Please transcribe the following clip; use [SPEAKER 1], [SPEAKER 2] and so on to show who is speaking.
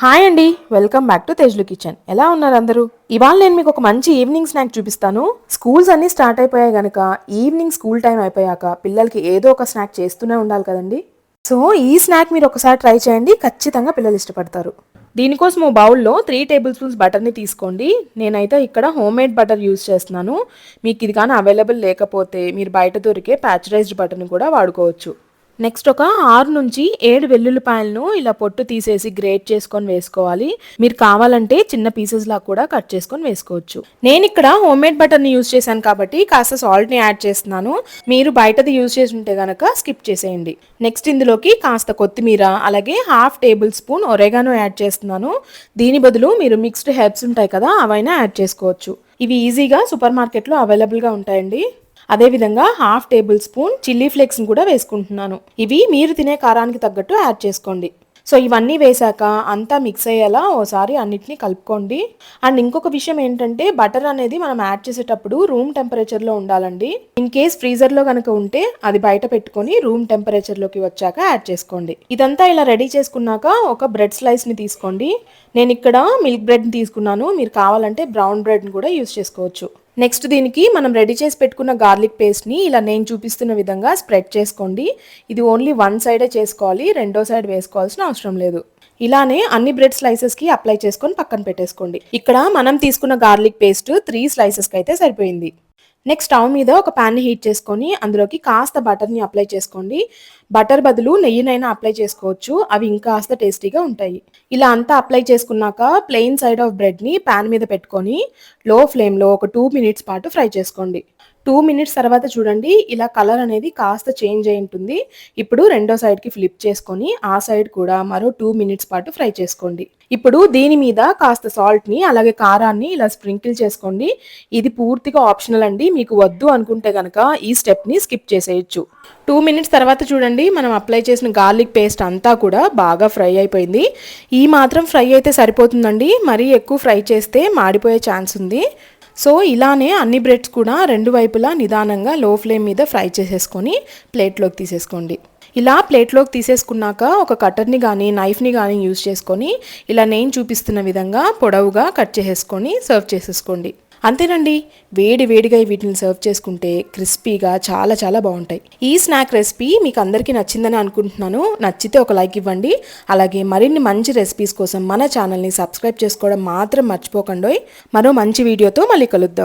[SPEAKER 1] Hi అండి. Welcome back to Tejlu kitchen. ఎలా ఉన్నారు అందరూ? ఇవాళ నేను మీకు ఒక మంచి ఈవినింగ్ స్నాక్ చూపిస్తాను. స్కూల్స్ అన్ని స్టార్ట్ అయిపోయాయి గనక ఈవినింగ్ స్కూల్ టైం అయిపోయాక పిల్లలకి ఏదో ఒక స్నాక్ చేస్తూనే ఉండాలి కదండి. సో ఈ స్నాక్ మీరు ఒకసారి ట్రై చేయండి. ఖచ్చితంగా పిల్లలు ఇష్టపడతారు. దీనికోసం ఓ బౌల్లో త్రీ టేబుల్ స్పూన్స్ బటర్ని తీసుకోండి. నేనైతే ఇక్కడ హోమ్ మేడ్ బటర్ యూస్ చేస్తున్నాను. మీకు ఇది కానీ అవైలబుల్ లేకపోతే మీరు బయట దొరికే ప్యాచరైజ్డ్ బటర్ని కూడా వాడుకోవచ్చు. నెక్స్ట్ ఒక ఆరు నుంచి ఏడు వెల్లుల్లిపాయలను ఇలా పొట్టు తీసేసి గ్రేట్ చేసుకొని వేసుకోవాలి. మీరు కావాలంటే చిన్న పీసెస్ లా కూడా కట్ చేసుకొని వేసుకోవచ్చు. నేను ఇక్కడ హోమ్ మేడ్ బటర్ని యూజ్ చేశాను కాబట్టి కాస్త సాల్ట్ని యాడ్ చేస్తున్నాను. మీరు బయటది యూజ్ చేసి ఉంటే గనక స్కిప్ చేసేయండి. నెక్స్ట్ ఇందులోకి కాస్త కొత్తిమీర అలాగే half tablespoon oregano add చేస్తున్నాను. దీని బదులు మీరు మిక్స్డ్ హెర్బ్స్ ఉంటాయి కదా అవైనా యాడ్ చేసుకోవచ్చు. ఇవి ఈజీగా సూపర్ మార్కెట్లో అవైలబుల్గా ఉంటాయండి. అదేవిధంగా హాఫ్ టేబుల్ స్పూన్ చిల్లీ ఫ్లేక్స్ని కూడా వేసుకుంటున్నాను. ఇవి మీరు తినే కారానికి తగ్గట్టు యాడ్ చేసుకోండి. సో ఇవన్నీ వేశాక అంతా మిక్స్ అయ్యేలా ఓసారి అన్నిటినీ కలుపుకోండి. అండ్ ఇంకొక విషయం ఏంటంటే బటర్ అనేది మనం యాడ్ చేసేటప్పుడు రూమ్ టెంపరేచర్లో ఉండాలండి. ఇన్ కేస్ ఫ్రీజర్లో కనుక ఉంటే అది బయట పెట్టుకొని రూమ్ టెంపరేచర్లోకి వచ్చాక యాడ్ చేసుకోండి. ఇదంతా ఇలా రెడీ చేసుకున్నాక ఒక బ్రెడ్ స్లైస్ని తీసుకోండి. నేను ఇక్కడ మిల్క్ బ్రెడ్ని తీసుకున్నాను. మీరు కావాలంటే బ్రౌన్ బ్రెడ్ని కూడా యూస్ చేసుకోవచ్చు. నెక్స్ట్ దీనికి మనం రెడీ చేసి పెట్టుకున్న గార్లిక్ పేస్ట్ని ఇలా నేను చూపిస్తున్న విధంగా స్ప్రెడ్ చేసుకోండి. ఇది ఓన్లీ వన్ సైడే చేసుకోవాలి రెండో సైడ్ వేసుకోవాల్సిన అవసరం లేదు. ఇలానే అన్ని బ్రెడ్ స్లైసెస్కి అప్లై చేసుకొని పక్కన పెట్టేసుకోండి. ఇక్కడ మనం తీసుకున్న గార్లిక్ పేస్ట్ త్రీ స్లైసెస్కి అయితే సరిపోయింది. నెక్స్ట్ స్టవ్ మీద ఒక ప్యాన్ని హీట్ చేసుకొని అందులోకి కాస్త బటర్ని అప్లై చేసుకోండి. బటర్ బదులు నెయ్యినైనా అప్లై చేసుకోవచ్చు. అవి ఇంకాస్త టేస్టీగా ఉంటాయి. ఇలా అంతా అప్లై చేసుకున్నాక ప్లెయిన్ సైడ్ ఆఫ్ బ్రెడ్ని ప్యాన్ మీద పెట్టుకొని లో ఫ్లేమ్లో ఒక టూ మినిట్స్ పాటు ఫ్రై చేసుకోండి. టూ మినిట్స్ తర్వాత చూడండి ఇలా కలర్ అనేది కాస్త చేంజ్ అయి ఉంటుంది. ఇప్పుడు రెండో సైడ్కి ఫ్లిప్ చేసుకొని ఆ సైడ్ కూడా మరో టూ మినిట్స్ పాటు ఫ్రై చేసుకోండి. ఇప్పుడు దీని మీద కాస్త సాల్ట్ని అలాగే కారాన్ని ఇలా స్ప్రింకిల్ చేసుకోండి. ఇది పూర్తిగా ఆప్షనల్ అండి. మీకు వద్దు అనుకుంటే కనుక ఈ స్టెప్ని స్కిప్ చేసేయచ్చు. టూ మినిట్స్ తర్వాత చూడండి మనం అప్లై చేసిన గార్లిక్ పేస్ట్ అంతా కూడా బాగా ఫ్రై అయిపోయింది. ఈ మాత్రం ఫ్రై అయితే సరిపోతుందండి. మరీ ఎక్కువ ఫ్రై చేస్తే మాడిపోయే ఛాన్స్ ఉంది. సో ఇలానే అన్ని బ్రెడ్స్ కూడా రెండు వైపులా నిదానంగా లో ఫ్లేమ్ మీద ఫ్రై చేసేసుకొని ప్లేట్లోకి తీసేసుకోండి. ఇలా ప్లేట్లోకి తీసేసుకున్నాక ఒక కట్టర్ని కానీ నైఫ్ని కానీ యూజ్ చేసుకొని ఇలా నేను చూపిస్తున్న విధంగా పొడవుగా కట్ చేసేసుకొని సర్వ్ చేసేసుకోండి. అంతేనండి వేడి వేడిగా వీటిని సర్వ్ చేసుకుంటే క్రిస్పీగా చాలా చాలా బాగుంటాయి. ఈ స్నాక్ రెసిపీ మీకు అందరికీ నచ్చిందని అనుకుంటున్నాను. నచ్చితే ఒక లైక్ ఇవ్వండి. అలాగే మరిన్ని మంచి రెసిపీస్ కోసం మన ఛానల్ని సబ్స్క్రైబ్ చేసుకోవడం మాత్రం మర్చిపోకండి మరో మంచి వీడియోతో మళ్ళీ కలుద్దాం.